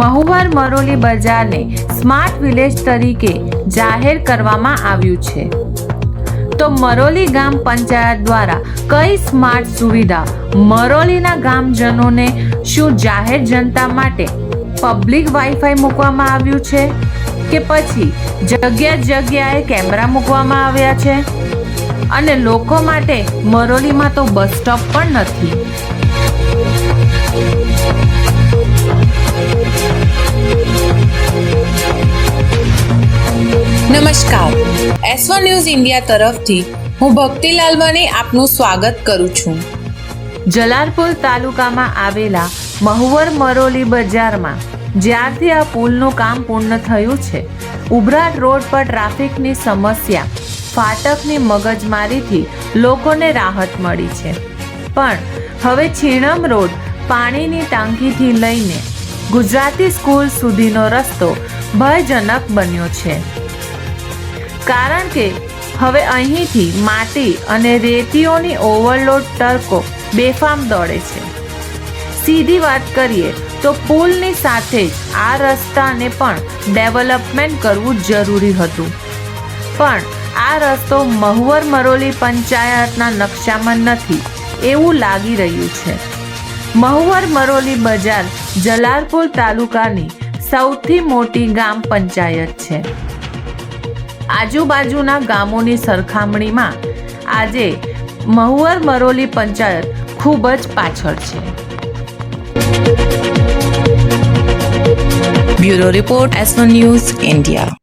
મહુવાર મરોલી બજારને smart village તરીકે જાહેર કરવામાં આવ્યું છે. તો મરોલી ગામ પંચાયત દ્વારા કઈ સ્માર્ટ સુવિધા મરોલીના ગામજનોને શું જાહેર જનતા માટે પબ્લિક વાઈફાઈ મૂકવામાં આવ્યું છે કે પછી જગ્યા જગ્યાએ કેમેરા મૂકવામાં આવ્યા છે? અને લોકો માટે મરોલીમાં તો બસ સ્ટોપ પણ નથી. નમસ્કાર. એસવન ન્યૂઝ ઇન્ડિયા તરફથી હું ભક્તિ લાલવાની આપનું સ્વાગત કરું છું. જલાલપુર તાલુકામાં આવેલા મહુવર મરોલી બજારમાં જ્યારથી આ પુલનું કામ પૂર્ણ થયું છે, ઉભરાટ રોડ પર ટ્રાફિકની સમસ્યા, ફાટકની મગજમારીથી લોકોને રાહત મળી છે. પણ હવે છીણમ રોડ પાણીની ટાંકીથી લઈને ગુજરાતી સ્કૂલ સુધીનો રસ્તો ભયજનક બન્યો છે. કારણ કે હવે અહીંથી માટી અને રેતીઓની ઓવરલોડ ટર્કો બેફામ દોડે છે. સીધી વાત કરીએ તો પુલની સાથે જ આ રસ્તાને પણ ડેવલપમેન્ટ કરવું જરૂરી હતું. પણ આ રસ્તો મહુવર મરોલી પંચાયતના નકશામાં નથી એવું લાગી રહ્યું છે. મહુવર મરોલી બજાર જલાલપુર તાલુકાની સૌથી મોટી ગામ પંચાયત છે. આજુબાજુના ગામોની સરખામણીમાં આજે મહુવર મરોલી પંચાયત ખૂબ જ પાછળ છે. Bureau report S news India.